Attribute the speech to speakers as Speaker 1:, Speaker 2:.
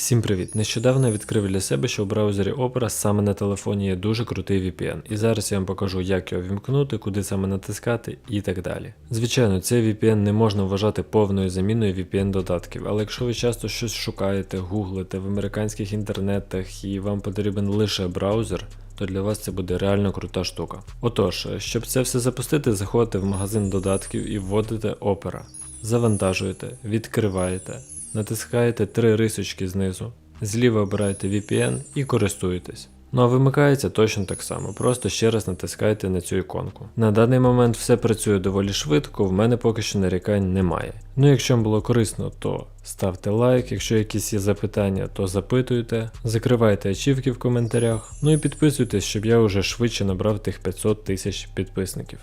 Speaker 1: Всім привіт! Нещодавно відкрив для себе, що в браузері Opera саме на телефоні є дуже крутий VPN, і зараз я вам покажу, як його вімкнути, куди саме натискати і так далі. Звичайно, цей VPN не можна вважати повною заміною VPN додатків, але якщо ви часто щось шукаєте, гуглите в американських інтернетах і вам потрібен лише браузер, то для вас це буде реально крута штука. Отож, щоб це все запустити, заходите в магазин додатків і вводите Opera. Завантажуєте, відкриваєте, натискаєте три рисочки знизу, зліва обираєте VPN і користуєтесь. Ну а вимикається точно так само, просто ще раз натискаєте на цю іконку. На даний момент все працює доволі швидко, в мене поки що нарікань немає. Ну якщо вам було корисно, то ставте лайк, якщо якісь є запитання, то запитуйте, закривайте ачівки в коментарях, ну і підписуйтесь, щоб я вже швидше набрав тих 500 тисяч підписників.